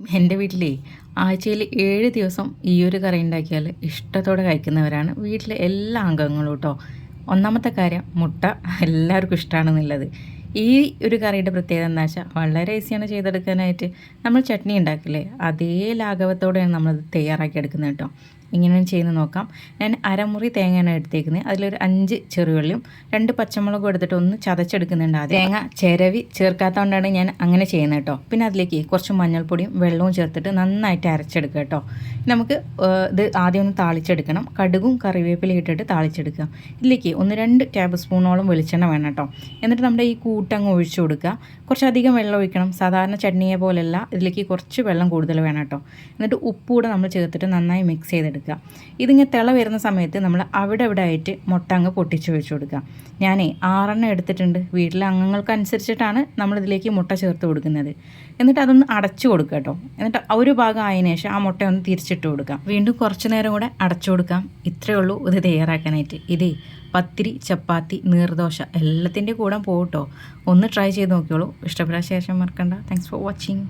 എന്റെ വീട്ടിലേ ആഴ്ചയിൽ ഏഴ് ദിവസം ഈ ഒരു കറി ഉണ്ടാക്കിയാൽ ഇഷ്ടത്തോടെ കഴിക്കുന്നവരാണ് വീട്ടിലെ എല്ലാ അംഗങ്ങളും കേട്ടോ. ഒന്നാമത്തെ കാര്യം മുട്ട എല്ലാവർക്കും ഇഷ്ടമാണെന്നുള്ളത് ഈ ഒരു കറിയുടെ പ്രത്യേകത എന്താ വെച്ചാൽ വളരെ ഈസിയാണ് ചെയ്തെടുക്കാനായിട്ട്. നമ്മൾ ചട്നി ഉണ്ടാക്കില്ലേ അതേ ലാഘവത്തോടെയാണ് നമ്മളത് തയ്യാറാക്കി എടുക്കുന്നത് കേട്ടോ. ഇങ്ങനെ ചെയ്യുന്ന നോക്കാം. ഞാൻ അരമുറി തേങ്ങയാണ് എടുത്തേക്കുന്നത്. അതിലൊരു അഞ്ച് ചെറുവള്ളിയും രണ്ട് പച്ചമുളകും എടുത്തിട്ട് ഒന്ന് ചതച്ചെടുക്കുന്നുണ്ട് ആദ്യം. തേങ്ങ ചിരവി ചേർക്കാത്തതുകൊണ്ടാണ് ഞാൻ അങ്ങനെ ചെയ്യുന്നത് കേട്ടോ. പിന്നെ അതിലേക്ക് കുറച്ച് മഞ്ഞൾപ്പൊടിയും വെള്ളവും ചേർത്തിട്ട് നന്നായിട്ട് അരച്ചെടുക്കുക കേട്ടോ. നമുക്ക് ഇത് ആദ്യം ഒന്ന് താളിച്ചെടുക്കണം. കടുകും കറിവേപ്പിലയും ഇട്ടിട്ട് താളിച്ചെടുക്കുക. ഇതിലേക്ക് ഒന്ന് രണ്ട് ടേബിൾ സ്പൂണോളം വെളിച്ചെണ്ണ വേണം കേട്ടോ. എന്നിട്ട് നമ്മുടെ ഈ കൂട്ടങ്ങ് ഒഴിച്ചു കൊടുക്കുക. കുറച്ചധികം വെള്ളം ഒഴിക്കണം. സാധാരണ ചട്നിയെ പോലെയല്ല. ഇതിലേക്ക് കുറച്ച് വെള്ളം കൂടുതൽ വേണം കേട്ടോ. എന്നിട്ട് ഉപ്പ് കൂടെ നമ്മൾ ചേർത്തിട്ട് നന്നായി മിക്സ് ചെയ്തെടുക്കുക. എടുക്കുക ഇതിങ്ങനെ തിള വരുന്ന സമയത്ത് നമ്മൾ അവിടെ ഇവിടെ ആയിട്ട് മുട്ട അങ്ങ് പൊട്ടിച്ച് വെച്ച് കൊടുക്കുക. ഞാനേ ആറെണ്ണം എടുത്തിട്ടുണ്ട്. വീട്ടിലെ അംഗങ്ങൾക്ക് അനുസരിച്ചിട്ടാണ് നമ്മളിതിലേക്ക് മുട്ട ചേർത്ത് കൊടുക്കുന്നത്. എന്നിട്ട് അതൊന്ന് അടച്ചു കൊടുക്കുക കേട്ടോ. എന്നിട്ട് ഒരു ഭാഗം ആയതിനു ശേഷം ആ മുട്ട ഒന്ന് തിരിച്ചിട്ട് കൊടുക്കാം വീണ്ടും കുറച്ച് നേരം കൂടെ അടച്ചു കൊടുക്കാം. ഇത്രയേ ഉള്ളൂ ഇത് തയ്യാറാക്കാനായിട്ട്. ഇതേ പത്തിരി ചപ്പാത്തി നീർദോശ എല്ലാത്തിന്റെ കൂടെ പോകട്ടോ ഒന്ന് ട്രൈ ചെയ്ത് നോക്കിയോളൂ. ഇഷ്ടപ്പെടാൻ ശേഷം മറക്കണ്ട. Thanks for watching